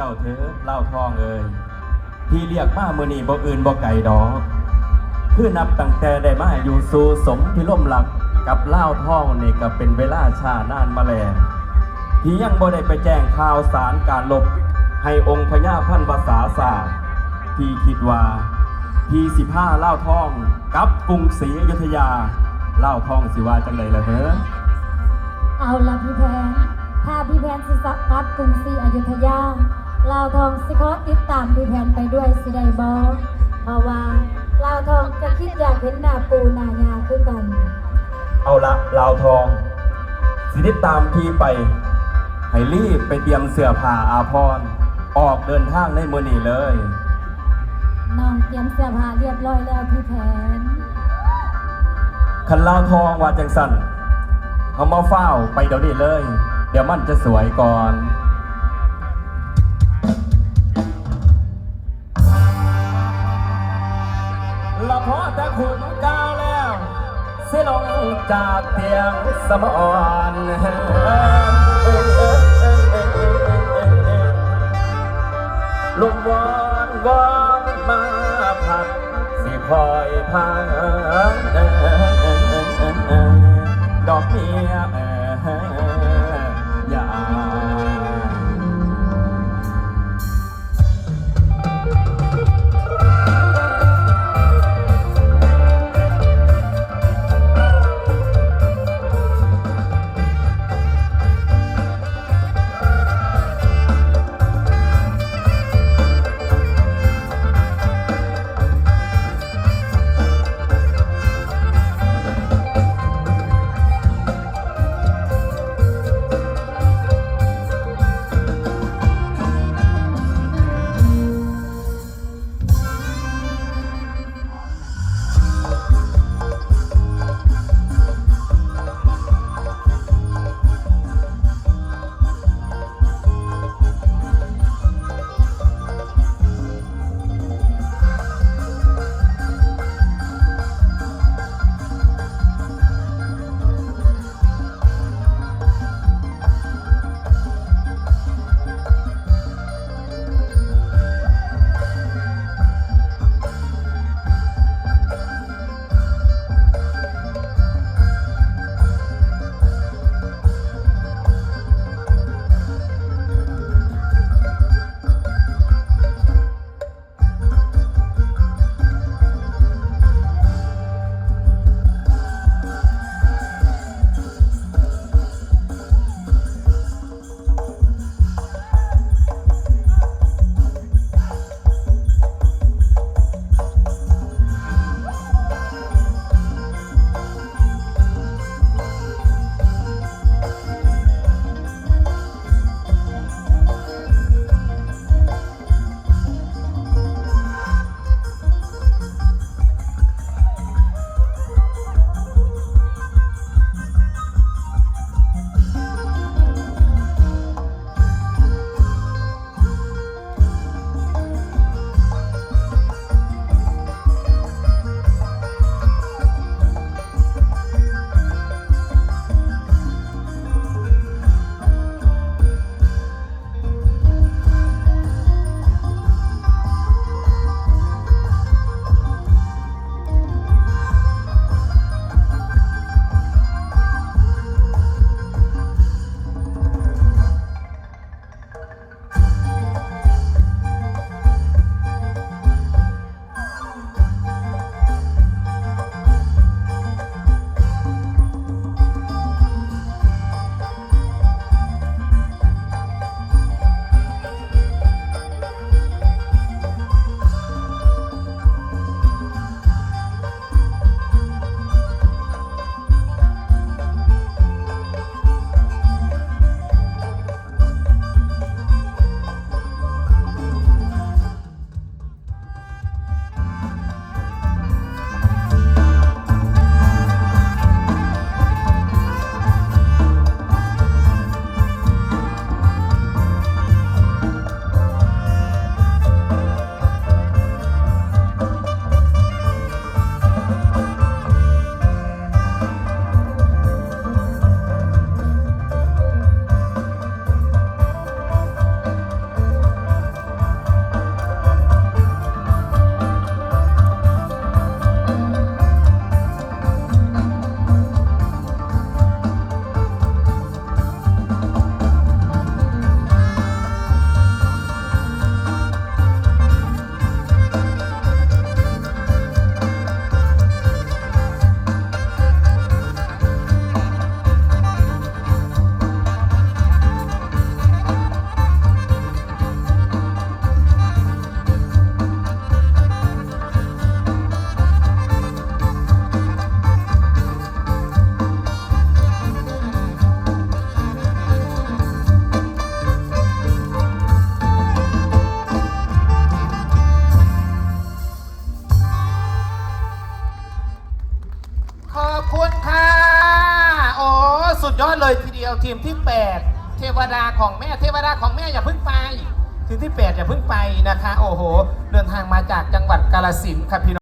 เจ้าเถิดเล่าทองเอ่ยพี่เรียกมาเมื่อนี้บ่อื่นบ่ไก่ดอกคือนับตั้งแต่ได้มาอยู่สู่สมพิล่มหลักกับเล่าทองนี่ก็เป็นเวลาชานานมาแล้วพี่ยังบ่ได้ไปแจ้งข่าวสารการลบ ให้องค์พญาพันวษาศาสตร์พี่คิดว่าพี่สิบห้าเล่าทองกับกรุงศรีอยุธยาเล่าทองสิว่าจังไดล่ะเฮ้อเอาละพี่แพนถ้าพี่แพนสิสักกับกรุงศรีอยุธยา ลาวทองสิขอติดตามพี่แพนไปด้วยสิได้บอเพราะว่าลาวทองจะคิดอยากเห็นหน้าปูหน้ายาคือกัน เอาละลาวทอง สิได้ตามพี่ไป ให้รีบไปเตรียมเสื้อผ้าอาภรณ์ออกเดินทางในมือนี้เลย น้องเตรียมเสื้อผ้าเรียบร้อยแล้วพี่แพนคันลาวทองว่าจังสันเขามาเฝ้าไปเดี๋ยวนี้เลย เดี๋ยวมันจะสวยก่อน ละพอแต่คุณก้าวแล้วเสิลงจากเตียงสมอ่อนลมวอนวอนมาพัดสิคอยพาดอกเมียอ ขอบคุณค่ะ โอ้สุดยอดเลยทีเดียวทีมที่ 8 เทวดาของแม่เทวดาของแม่อย่าพึ่งไป ทีมที่ 8 อย่าพึ่งไปนะคะ โอ้โห เดินทางมาจากจังหวัดกาลสินค่ะพี่น้อง